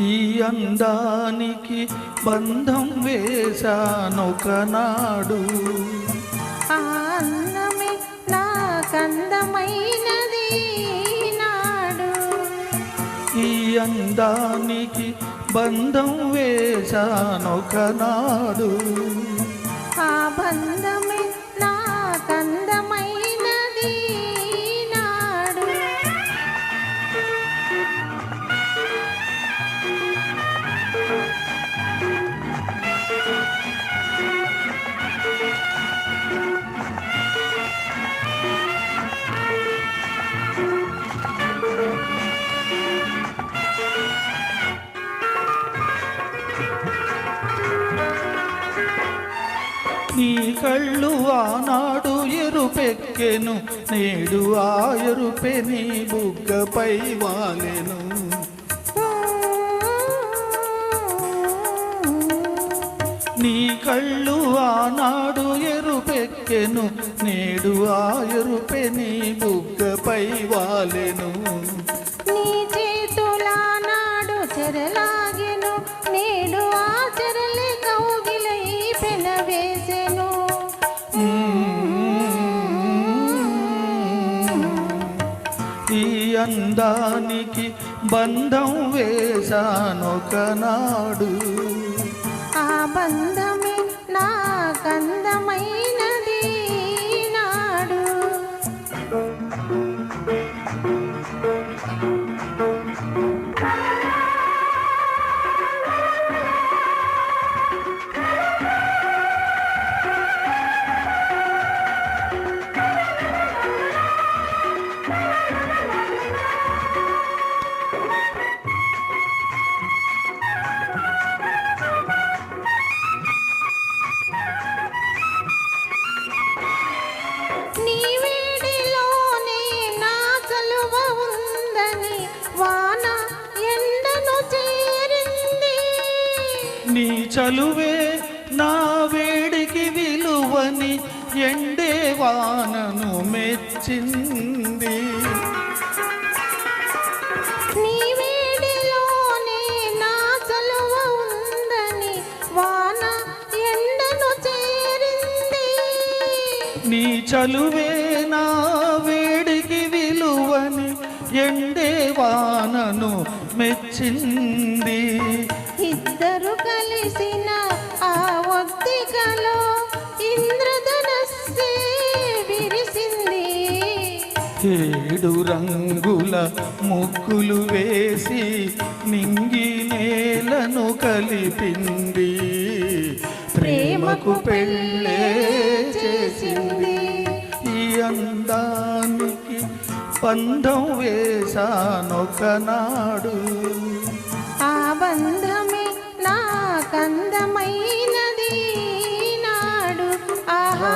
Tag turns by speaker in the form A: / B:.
A: ఈ అందానికి బంధం
B: వేశాను కనాడు
A: ఈ అందానికి బంధం వేశానొకనాడు
B: ఆ బంధమే నాకందమైనది నాడు.
A: నీ కళ్ళు ఆనాడు ఎరుపెక్కెను నేడు ఆ ఎరుపె నీ బుగ్గపై వాలెను. నీ కళ్ళు ఆనాడు ఎరుపెక్కెను నేడు ఆ ఎరుపె నీ బుగ్గపై వాలెను. అందానికి బంధం వేశానొకనాడు
B: ఆ బంధమే కందమైన నీ చలువే
A: నా వేడికి విలువని ఎండే వానను మెచ్చింది.
B: నీ చలువే
A: నా వేడికి విలువని ఎండే వానను మెచ్చింది.
B: ఇద్దరు కలిసిన ఆ ఒత్తికలో ఇంద్రధనస్సే విరిసింది.
A: ఏడు రంగుల ముగ్గులు వేసి నింగి నేలను కలిపింది. ప్రేమకు పెళ్ళే చేసింది. ఈ అందానికి బంధం వేశానొకనాడు
B: ఆ బంధమే అందమైనది నాడు. ఆహా